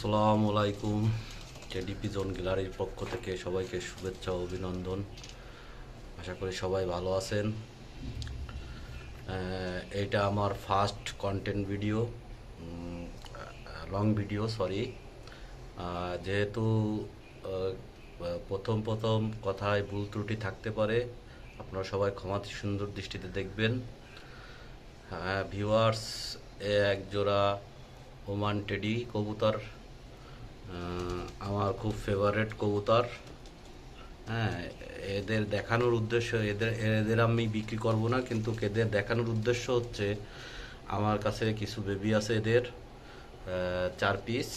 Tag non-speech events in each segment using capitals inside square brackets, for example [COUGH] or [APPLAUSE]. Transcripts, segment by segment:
আসসালামু আলাইকুম KDP zone গ্যালারির পক্ষ থেকে সবাইকে শুভেচ্ছা ও অভিনন্দন। আশা করি সবাই ভালো আছেন। এইটা আমার first content video long video sorry যেহেতু প্রথম প্রথম কথায় ভুল ত্রুটি থাকতে পারে, আপনারা সবাই ক্ষমা সুন্দর দৃষ্টিতে দেখবেন। হ্যাঁ ভিউয়ার্স এ এক জোড়া ওমান টেডি কবুতর। আমার খুব ফেভারেট কবুতর। হ্যাঁ এদের দেখানোর উদ্দেশ্য, এদের এদের আমি বিক্রি করব না, কিন্তু এদের দেখানোর উদ্দেশ্য হচ্ছে আমার কাছে কিছু বেবি আছে এদের চার পিস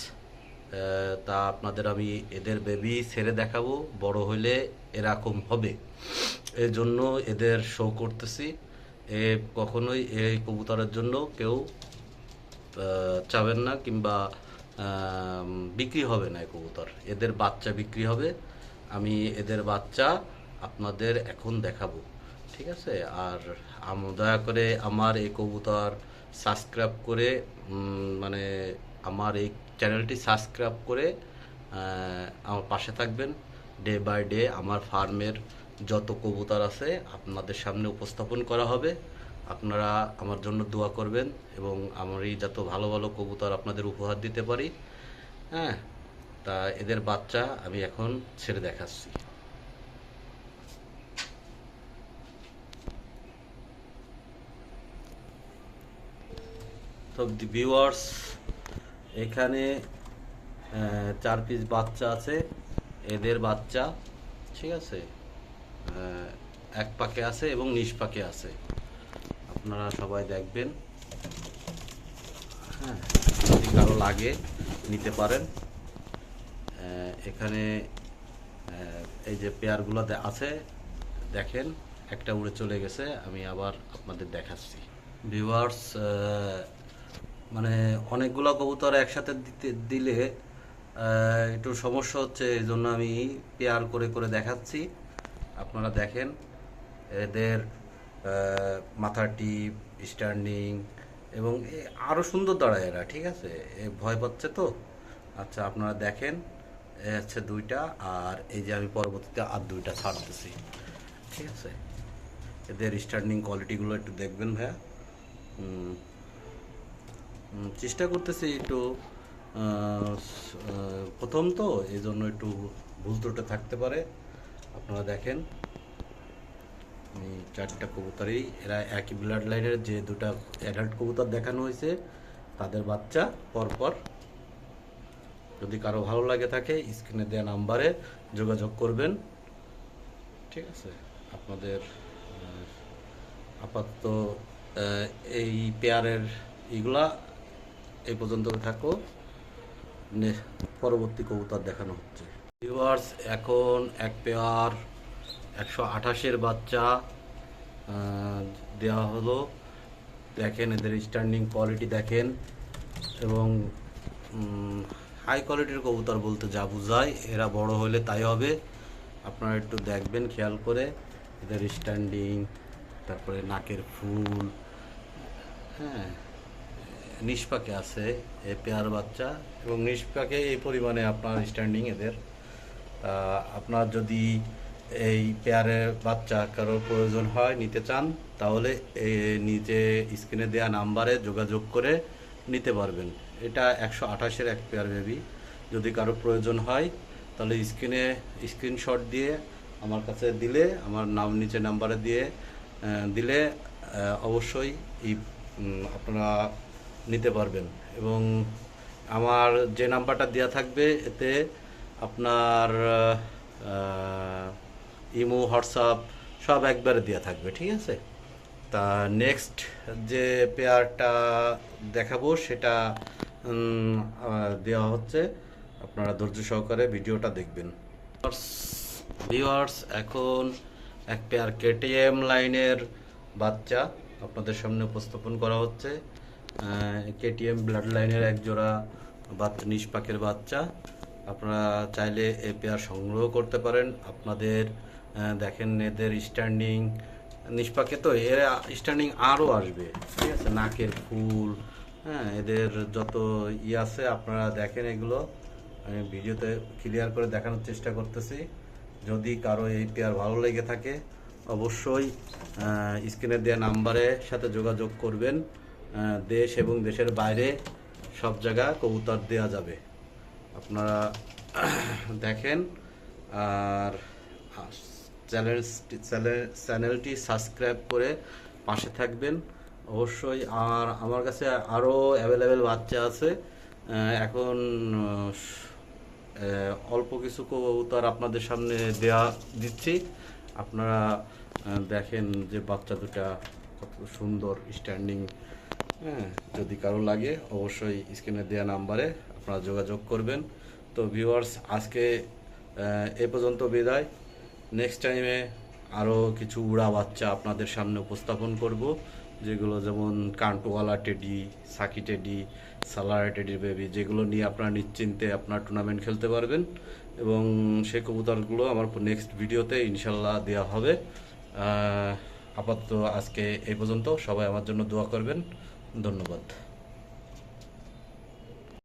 তা আপনাদের আমি এদের বেবি ছেড়ে দেখাবো, বড় হলে এরকম হবে। এর জন্য এদের শো করতেছি। এ কখনোই এই কবুতরের জন্য কেউ চাবেন না, কিংবা বিক্রি হবে না কবুতর। এদের বাচ্চা বিক্রি হবে। আমি এদের বাচ্চা আপনাদের এখন দেখাবো। ঠিক আছে? আর দয়া করে আমার এই কবুতর সাবস্ক্রাইব করে মানে আমার এই চ্যানেলটি সাবস্ক্রাইব করে আমার পাশে থাকবেন। ডে বাই ডে আমার ফার্মের যত কবুতর আছে আপনাদের সামনে উপস্থাপন করা হবে। আপনারা আমার জন্য দোয়া করবেন এবং আমার এই যত ভালো ভালো কবুতর আপনাদের উপহার দিতে পারি হ্যাঁ তা এদের বাচ্চা আমি এখন ছেড়ে দেখাচ্ছি। তো ভিউয়ার্স, এখানে চার পিস বাচ্চা আছে, এদের বাচ্চা, ঠিক আছে এক পাকে আছে এবং নিচ পাকে আছে। আপনারা সবাই দেখবেন। হ্যাঁ যদি কারও লাগে নিতে পারেন। এখানে এই যে পেয়ারগুলোতে আছে, দেখেন, একটা উড়ে চলে গেছে, আমি আবার আপনাদের দেখাচ্ছি। ভিউয়ার্স মানে অনেকগুলো কবুতর একসাথে দিতে, দিলে একটু সমস্যা হচ্ছে, এই জন্য আমি পেয়ার করে করে দেখাচ্ছি। আপনারা দেখেন, এদের মাথার টিপ, স্ট্যান্ডিং এবং এ- আরও সুন্দর দাঁড়ায় এরা, ঠিক আছে? ভয় পাচ্ছে তো? আচ্ছা আপনারা দেখেন, এ হচ্ছে দুইটা আর এই যে আমি পরবর্তীতে আর দুইটা ছাড়তেছি ঠিক আছে? এদের স্ট্যান্ডিং কোয়ালিটিগুলো একটু দেখবেন ভাইয়া। চেষ্টা করতেছি একটু প্রথম তো এই জন্য একটু ভুল ত্রুটি থাকতে পারে। আপনারা দেখেন। চারটা কবুতরই, এরা একই ব্লাড লাইনের যে দুটা অ্যাডাল্ট কবুতর দেখানো হয়েছে, তাদের বাচ্চা পরপর। যদি কারও ভালো লাগে থাকে স্ক্রিনে দেওয়া নাম্বারে যোগাযোগ করবেন। ঠিক আছে? আপনাদের আপাতত এই পেয়ারের ইগুলা এই পর্যন্ত থাকো। পরবর্তী কবুতর দেখানো হচ্ছে। ভিউয়ার্স এখন এক পেয়ার একশো আঠাশের বাচ্চা দেওয়া হলো। দেখেন এদের স্ট্যান্ডিং কোয়ালিটি দেখেন। এবং হাই কোয়ালিটির কবুতর বলতে যা বোঝায়, এরা বড় হলে তাই হবে। আপনারা একটু দেখবেন, খেয়াল করে। এদের স্ট্যান্ডিং তারপরে নাকের ফুল। হ্যাঁ নিষ্পাকে আছে এ পেয়ার বাচ্চা। এবং নিষ্পাকে এই পরিমাণে আপনার স্ট্যান্ডিং এদের। আপনার যদি এই পেয়ারের বাচ্চা কারোর প্রয়োজন হয়, নিতে চান, তাহলে নিচে স্ক্রিনে দেওয়া নাম্বারে যোগাযোগ করে নিতে পারবেন। এটা একশো আঠাশের এক পেয়ার বেবি। যদি কারও প্রয়োজন হয়, তাহলে স্ক্রিনে স্ক্রিনশট দিয়ে আমার কাছে দিলে, আমার নাম নিচে নাম্বারে দিয়ে দিলে অবশ্যই আপনারা নিতে পারবেন। এবং আমার যে নাম্বারটা দেওয়া থাকবে, এতে আপনার ইমো, হোয়াটসঅ্যাপ সব একবারে দেওয়া থাকবে, ঠিক আছে? তা নেক্সট যে পেয়ারটা দেখাবো, সেটা দেওয়া হচ্ছে। আপনারা ধৈর্য সহকারে ভিডিওটা দেখবেন। ভিউয়ার্স এখন এক পেয়ার কেটিএম লাইনের বাচ্চা আপনাদের সামনে উপস্থাপন করা হচ্ছে। কেটিএম ব্লাড লাইনের এক জোড়া বাচ্চা নিষ্পাকের বাচ্চা। আপনারা চাইলে এ পেয়ার সংগ্রহ করতে পারেন। আপনাদের দেখেন এদের স্ট্যান্ডিং নিষ্পাকে তো এর স্ট্যান্ডিং আরও আসবে, ঠিক আছে? নাকের ফুল হ্যাঁ এদের যত ই আছে, আপনারা দেখেন এগুলো। আমি ভিডিওতে ক্লিয়ার করে দেখানোর চেষ্টা করতেছি। যদি কারও এই পেয়ার ভালো লেগে থাকে, অবশ্যই স্ক্রিনে দেওয়া নাম্বারের সাথে যোগাযোগ করবেন। দেশ এবং দেশের বাইরে সব জায়গা কবুতর দেওয়া যাবে। আপনারা [CLEARS THROAT] দেখেন, আর চ্যানেল চ্যানেলটি সাবস্ক্রাইব করে পাশে থাকবেন। অবশ্যই আর আমার কাছে আরও অ্যাভেলেবেল বাচ্চা আছে। এখন অল্প কিছু কবুতর আপনাদের সামনে দেয়া, দিচ্ছি। আপনারা দেখেন যে বাচ্চা দুটা কত সুন্দর স্ট্যান্ডিং হ্যাঁ যদি কারও লাগে, অবশ্যই স্ক্রিনে দেওয়া নাম্বারে আপনারা যোগাযোগ করবেন। তো ভিউয়ার্স আজকে এ পর্যন্ত বিদায়। নেক্সট টাইমে আরও কিছু উড়া বাচ্চা আপনাদের সামনে উপস্থাপন করব, যেগুলো যেমন Kantuwala teddy, Saki teddy, Salar teddy baby, যেগুলো নিয়ে আপনারা নিশ্চিন্তে আপনার টুর্নামেন্ট খেলতে পারবেন। এবং সেই কবুতরগুলো আমার নেক্সট ভিডিওতে ইনশাল্লাহ দেওয়া হবে। আপাতত আজকে এই পর্যন্ত। সবাই আমার জন্য দোয়া করবেন। ধন্যবাদ।